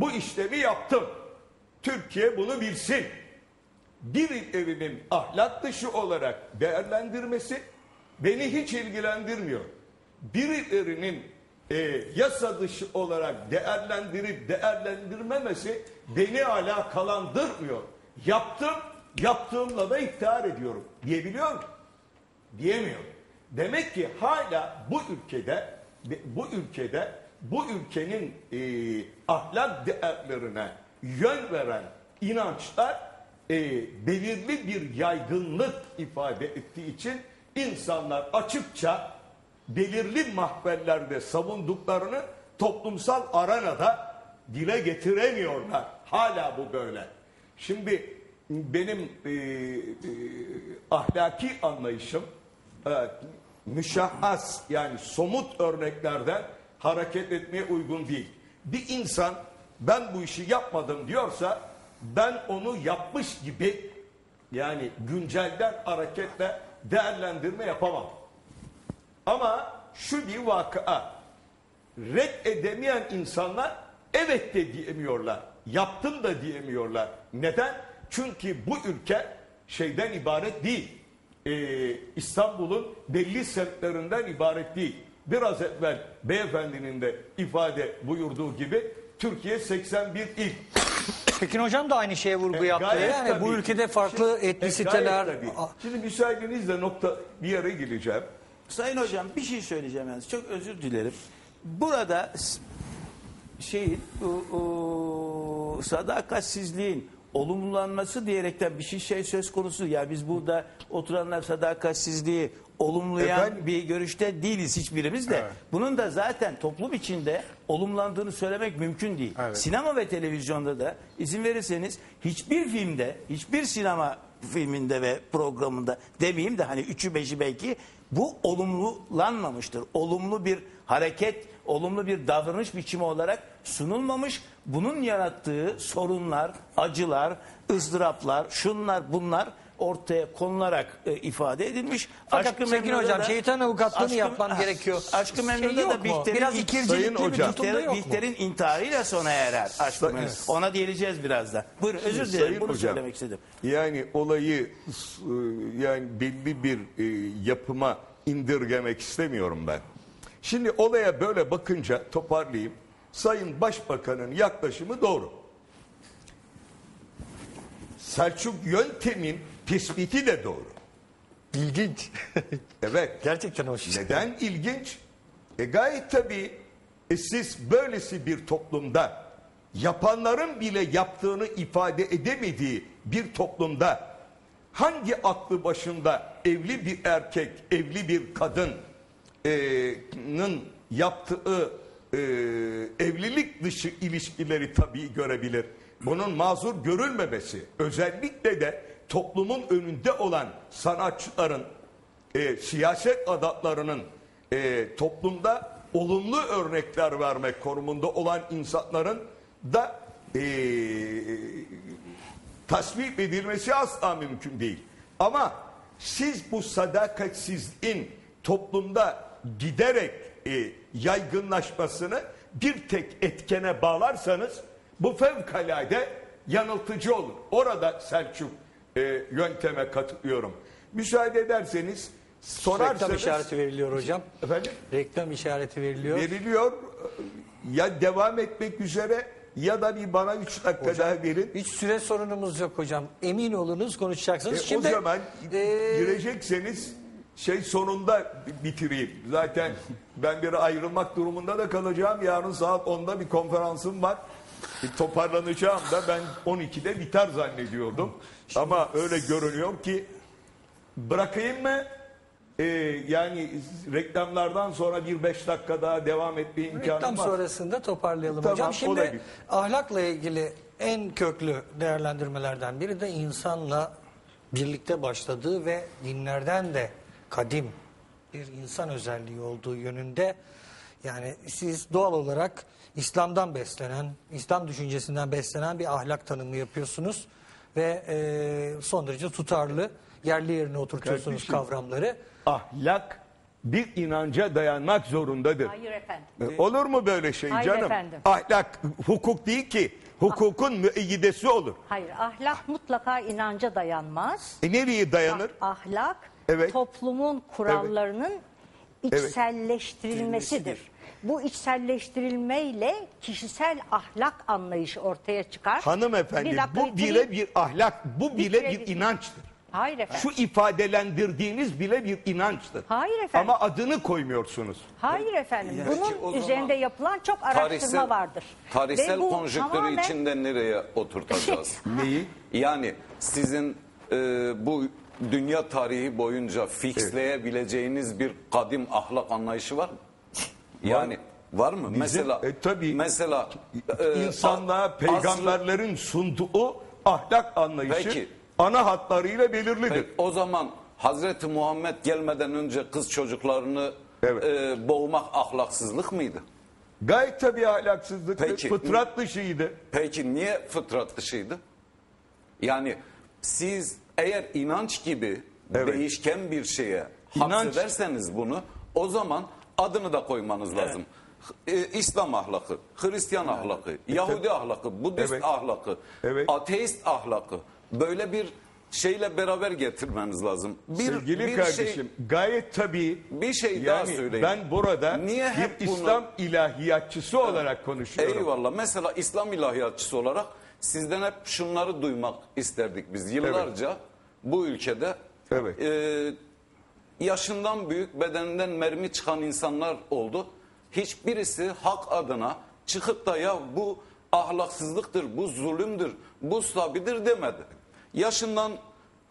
bu işlemi yaptım. Türkiye bunu bilsin. Birilerinin ahlak dışı olarak değerlendirmesi beni hiç ilgilendirmiyor. Birilerinin e, yasa dışı olarak değerlendirip değerlendirmemesi beni alakalandırmıyor. Yaptım, yaptığımla da iftihar ediyorum. Diyebiliyor muyum? diyemiyor. Demek ki hala bu ülkede bu ülkede bu ülkenin e, ahlak değerlerine yön veren inançlar e, belirli bir yaygınlık ifade ettiği için insanlar açıkça belirli mahvellerde savunduklarını toplumsal arenada dile getiremiyorlar. Hala bu böyle. Şimdi benim e, e, ahlaki anlayışım e, müşahhas yani somut örneklerden hareket etmeye uygun değil. Bir insan ben bu işi yapmadım diyorsa ben onu yapmış gibi yani güncelden hareketle değerlendirme yapamam. Ama şu bir vakıa red edemeyen insanlar evet de diyemiyorlar. Yaptım da diyemiyorlar. Neden? Çünkü bu ülke şeyden ibaret değil. Ee, İstanbul'un belli semtlerinden ibaret değil. Biraz evvel beyefendinin de ifade buyurduğu gibi Türkiye 81 il. Pekin hocam da aynı şeye vurgu yaptı. E, Gayet Yani bu tabii. ülkede farklı E, etnisiteler... A- Şimdi müsaadenizle nokta bir yere gireceğim. Sayın hocam bir şey söyleyeceğim yalnız. Çok özür dilerim. Burada şeyin o, o, sadakatsizliğin olumlanması diyerekten bir şey, şey söz konusu. Ya biz burada oturanlar sadakatsizliği olumlayan Efendim? bir görüşte değiliz hiçbirimiz de. Bunun da zaten toplum içinde olumlandığını söylemek mümkün değil. Sinema ve televizyonda da izin verirseniz hiçbir filmde, hiçbir sinema filminde ve programında demeyeyim de hani üçü beşi belki bu olumlulanmamıştır. Olumlu bir hareket, olumlu bir davranış biçimi olarak sunulmamış. Bunun yarattığı sorunlar, acılar, ızdıraplar, şunlar bunlar ortaya konularak e, ifade edilmiş. Fakat Memnu'da hocam da- şeytan avukatlığını Aşkı- yapman Ah, gerekiyor. Aşkı Şey Memnu'da yok da mu? Bihter'in Biraz ikircilikli Sayın bir hocam. tutumda yok mu? Bihter'in intiharıyla sona erer Aşkı Sayın-. Ona değineceğiz birazdan. Buyurun özür dilerim Sayın bunu hocam, söylemek istedim. Yani olayı e, yani belli bir e, yapıma indirgemek istemiyorum ben. Şimdi olaya böyle bakınca toparlayayım. Sayın Başbakan'ın yaklaşımı doğru. Selçuk yöntemin tespiti de doğru. İlginç. Evet. Gerçekten hoş. Neden ilginç? E gayet tabii e siz böylesi bir toplumda yapanların bile yaptığını ifade edemediği bir toplumda hangi aklı başında evli bir erkek, evli bir kadının yaptığı e, evlilik dışı ilişkileri tabii görebilir. Bunun mazur görülmemesi özellikle de toplumun önünde olan sanatçıların e, siyaset adamlarının e, toplumda olumlu örnekler vermek konumunda olan insanların da e, tasvip edilmesi asla mümkün değil. Ama siz bu sadakatsizliğin toplumda giderek e, yaygınlaşmasını bir tek etkene bağlarsanız bu fevkalade yanıltıcı olur. Orada Selçuk e, yönteme katılıyorum. Müsaade ederseniz sorarsanız... Reklam işareti veriliyor hocam. Efendim? Reklam işareti veriliyor. Veriliyor. Ya devam etmek üzere ya da bir bana üç dakika daha verin. Hiç süre sorunumuz yok hocam. Emin olunuz konuşacaksınız. E, Şimdi o zaman e, girecekseniz şey sonunda bitireyim. Zaten ben bir ayrılmak durumunda da kalacağım. Yarın saat 10'da bir konferansım var. E, toparlanacağım da ben 12'de biter zannediyordum. Ama öyle görünüyor ki bırakayım mı? E, yani reklamlardan sonra bir beş dakika daha devam etme reklam var. sonrasında toparlayalım Tamam, hocam. Şimdi ahlakla ilgili en köklü değerlendirmelerden biri de insanla birlikte başladığı ve dinlerden de kadim bir insan özelliği olduğu yönünde yani siz doğal olarak İslam'dan beslenen, İslam düşüncesinden beslenen bir ahlak tanımı yapıyorsunuz ve e, son derece tutarlı yerli yerine oturtuyorsunuz Kardeşim, kavramları. ahlak bir inanca dayanmak zorundadır. Hayır efendim. E, Olur mu böyle şey Hayır canım? efendim. Ahlak hukuk değil ki. Hukukun müeyyidesi olur. Hayır ahlak mutlaka inanca dayanmaz. E nereye dayanır? Ahlak Evet. toplumun kurallarının içselleştirilmesidir. Bu içselleştirilmeyle kişisel ahlak anlayışı ortaya çıkar. Hanımefendi Bir dakika, bu bitireyim. bile bir ahlak, bu bile bir inançtır. Hayır efendim. Şu ifadelendirdiğiniz bile bir inançtır. Hayır efendim. Ama adını koymuyorsunuz. Hayır efendim. Peki, Bunun üzerinde yapılan çok araştırma tarihsel, vardır. Tarihsel konjonktürü tamamen- içinde nereye oturtacağız? Neyi? Yani sizin e, bu dünya tarihi boyunca fixleyebileceğiniz bir kadim ahlak anlayışı var mı? Yani var mı? mesela e, tabii. mesela e, İnsanlığa peygamberlerin sunduğu ahlak anlayışı Peki. ana hatlarıyla belirlidir. Peki, o zaman Hazreti Muhammed gelmeden önce kız çocuklarını Evet. e, boğmak ahlaksızlık mıydı? Gayet tabii ahlaksızlıktır. Peki. Fıtrat dışıydı. Peki niye fıtrat dışıydı? Yani siz eğer inanç gibi Evet. değişken bir şeye İnanç- hapsederseniz bunu o zaman adını da koymanız lazım. Ee, İslam ahlakı, Hristiyan ahlakı, Yahudi ahlakı, Budist Evet. ahlakı, Evet. ateist ahlakı böyle bir şeyle beraber getirmeniz lazım. Bir, Sevgili bir kardeşim şey, gayet tabii. Bir şey daha yani söyleyeyim. Ben burada Niye bir hep bunu- İslam ilahiyatçısı olarak konuşuyorum. Eyvallah. Mesela İslam ilahiyatçısı olarak sizden hep şunları duymak isterdik biz. Yıllarca bu ülkede Evet. e, yaşından büyük bedeninden mermi çıkan insanlar oldu. Hiçbirisi hak adına çıkıp da ya bu ahlaksızlıktır, bu zulümdür, bu sabidir demedi. Yaşından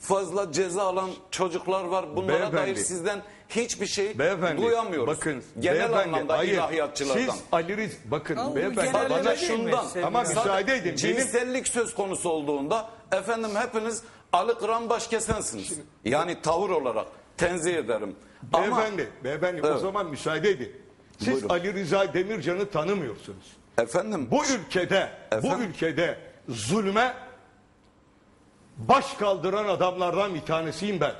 fazla ceza alan çocuklar var. Bunlara Beyefendi. dair sizden hiçbir şey Beyefendi duyamıyoruz. bakın Genel beyefendi, anlamda hayır, ilahiyatçılardan. Siz Ali Riz bakın Ama beyefendi Bana şundan ama müsaade edin. Benim Cinsellik söz konusu olduğunda efendim hepiniz Ali Kıran baş kesensiniz. Yani tavır olarak tenzih ederim. Ama beyefendi, beyefendi o Evet. zaman müsaade edin. Siz Buyurun. Ali Rıza Demircan'ı tanımıyorsunuz. efendim Bu ülkede, bu Efendim? ülkede zulme baş kaldıran adamlardan bir tanesiyim ben.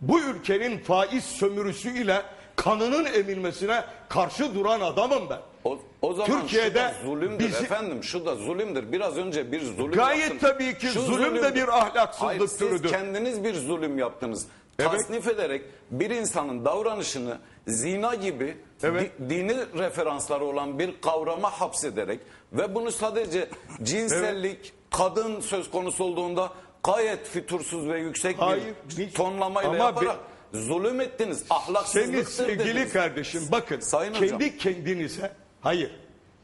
Bu ülkenin faiz sömürüsüyle kanının emilmesine karşı duran adamım ben. o, o zaman Türkiye'de şu da zulümdür bizi- efendim. Şu da zulümdür. Biraz önce bir zulüm Gayet yaptın. tabii ki zulüm de bir ahlaksızlık Hayır, siz türüdür. kendiniz bir zulüm yaptınız. Evet. Tasnif ederek bir insanın davranışını zina gibi Evet. di- dini referansları olan bir kavrama hapsederek ve bunu sadece cinsellik, kadın söz konusu olduğunda gayet fütursuz ve yüksek Hayır, bir tonlamayla ama yaparak zulüm ettiniz. Ahlaksızlıktır Senin sevgili dediniz. kardeşim bakın Sayın kendi hocam. kendinize hayır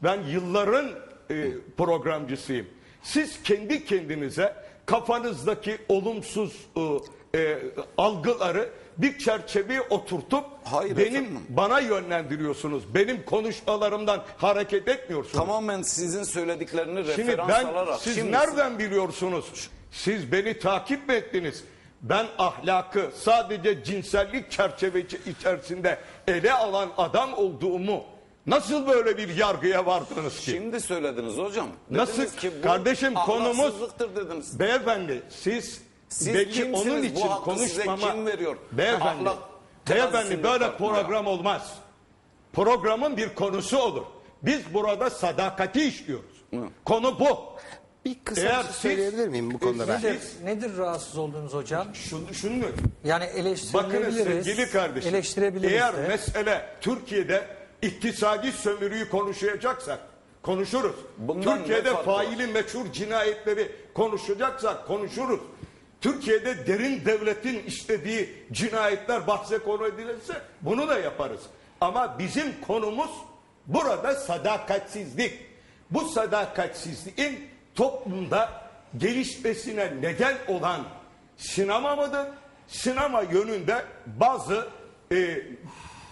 ben yılların e, programcısıyım. Siz kendi kendinize kafanızdaki olumsuz e, e, algıları bir çerçeveye oturtup Hayır benim efendim. bana yönlendiriyorsunuz. Benim konuşmalarımdan hareket etmiyorsunuz. Tamamen sizin söylediklerini Şimdi referans ben alarak. siz Şimdi nereden biliyorsunuz? Siz beni takip mi ettiniz? Ben ahlakı sadece cinsellik çerçevesi içerisinde ele alan adam olduğumu nasıl böyle bir yargıya vardınız ki? Şimdi söylediniz hocam. Dediniz Nasıl? Kardeşim konumuz ahlaksızlıktır dediniz. beyefendi siz, Siz belli kimsiniz? onun Bu için hakkı size konuşmama kim veriyor? Beyefendi. Ahlak beyefendi böyle program olmaz. Programın bir konusu olur. Biz burada sadakati işliyoruz. Konu bu. Bir kısa Eğer bir şey siz- söyleyebilir miyim bu konuda ben? Nedir, nedir rahatsız olduğunuz hocam? Şunu, şunu Yani Bakın eleştirilebiliriz. sevgili kardeşim. Eleştirebiliriz Eğer de. mesele Türkiye'de iktisadi sömürüyü konuşacaksak konuşuruz. Bundan Türkiye'de faili meçhur cinayetleri konuşacaksak konuşuruz. Türkiye'de derin devletin işlediği cinayetler bahse konu edilirse bunu da yaparız. Ama bizim konumuz burada sadakatsizlik. Bu sadakatsizliğin toplumda gelişmesine neden olan sinema mıdır? Sinema yönünde bazı e,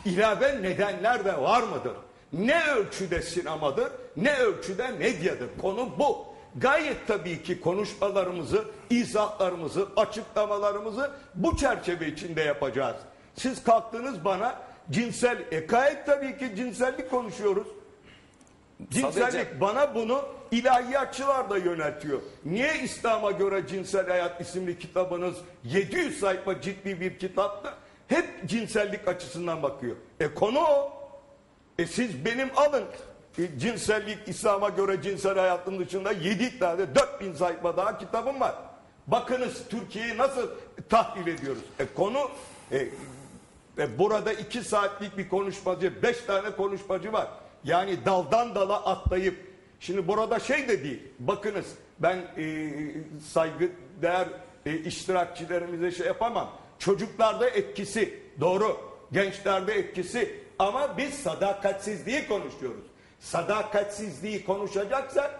ilave nedenler de var mıdır? Ne ölçüde sinemadır, ne ölçüde medyadır? Konu bu. Gayet tabii ki konuşmalarımızı, izahlarımızı, açıklamalarımızı bu çerçeve içinde yapacağız. Siz kalktınız bana cinsel, e gayet tabii ki cinsellik konuşuyoruz. Cinsellik Sadece- bana bunu ilahiyatçılar da yöneltiyor. Niye İslam'a göre Cinsel Hayat isimli kitabınız 700 sayfa ciddi bir kitaptı? Hep cinsellik açısından bakıyor. E konu o. E siz benim alın. E, cinsellik İslam'a göre cinsel hayatın dışında 7 tane 4000 sayfa daha kitabım var. Bakınız Türkiye'yi nasıl tahlil ediyoruz. E konu e, ve burada iki saatlik bir konuşmacı, beş tane konuşmacı var. Yani daldan dala atlayıp, şimdi burada şey de değil, bakınız ben e, saygı değer e, iştirakçilerimize şey yapamam. Çocuklarda etkisi, doğru. Gençlerde etkisi ama biz sadakatsizliği konuşuyoruz. Sadakatsizliği konuşacaksak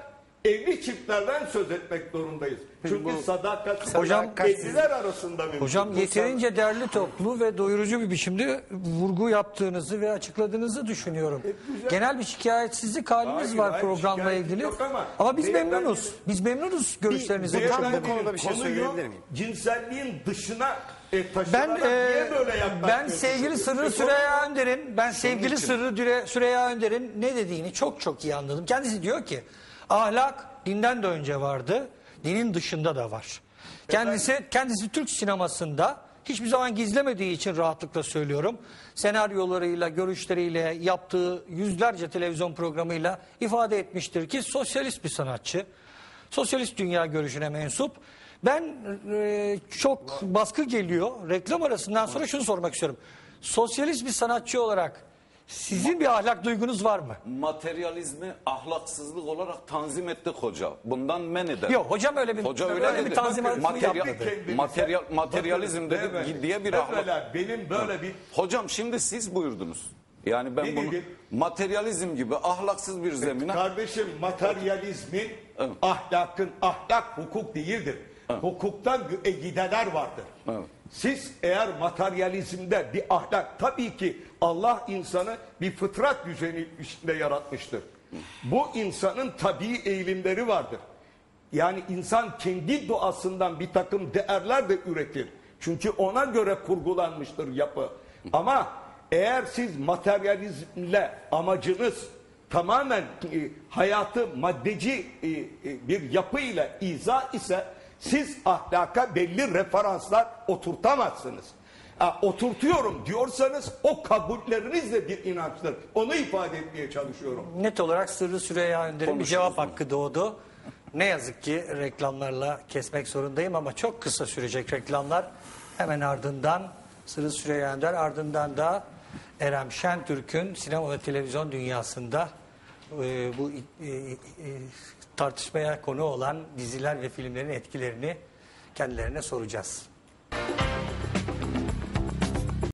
evli çiftlerden söz etmek zorundayız. Çünkü sadakat Hocam- evliler arasında mümkün. Hocam yeterince derli toplu ve doyurucu bir biçimde vurgu yaptığınızı ve açıkladığınızı düşünüyorum. Genel bir şikayetsizlik haliniz Hayır, var hayır, programla şikayet ilgili. yok ama ama biz beyefendi- memnunuz. Biz memnunuz. Hocam, bu konuda. bu konuda bir şey konuyu söyleyebilir miyim? Cinselliğin dışına e, Ben e, ben sevgili Sırrı Süreyya Önder'in ben sevgili Sırrı Düre- Süreyya Önder'in ne dediğini çok çok iyi anladım. Kendisi diyor ki ahlak dinden de önce vardı, dinin dışında da var. Kendisi kendisi Türk sinemasında hiçbir zaman gizlemediği için rahatlıkla söylüyorum. Senaryolarıyla, görüşleriyle, yaptığı yüzlerce televizyon programıyla ifade etmiştir ki sosyalist bir sanatçı. Sosyalist dünya görüşüne mensup. Ben e, çok baskı geliyor. Reklam arasından sonra şunu sormak istiyorum. Sosyalist bir sanatçı olarak sizin bir ahlak duygunuz var mı? Materyalizmi ahlaksızlık olarak tanzim ettik hoca. Bundan men eder. Yok hocam öyle bir Hoca öyle, öyle bir dedi. tanzimat Materyal- yapmadı. Materyal, materyalizm dedi evet. diye bir ahlak. benim böyle bir Hocam şimdi siz buyurdunuz. Yani ben Ne bunu dedim? materyalizm gibi ahlaksız bir zemine kardeşim materyalizmin ahlakın ahlak hukuk değildir. Hukuktan e, gideler vardır. Evet. Siz eğer materyalizmde bir ahlak tabii ki Allah insanı bir fıtrat düzeni içinde yaratmıştır. Bu insanın tabii eğilimleri vardır. Yani insan kendi doğasından bir takım değerler de üretir. Çünkü ona göre kurgulanmıştır yapı. Ama eğer siz materyalizmle amacınız tamamen e, hayatı maddeci e, e, bir yapıyla izah ise siz ahlaka belli referanslar oturtamazsınız. Ha, oturtuyorum diyorsanız o kabulleriniz de bir inançtır. Onu ifade etmeye çalışıyorum. Net olarak Sırrı Süreyya Önder'in bir cevap hakkı doğdu. Ne yazık ki reklamlarla kesmek zorundayım ama çok kısa sürecek reklamlar. Hemen ardından Sırrı Süreyya Önder ardından da Erem Şentürk'ün sinema ve televizyon dünyasında e, bu e, e, tartışmaya konu olan diziler ve filmlerin etkilerini kendilerine soracağız.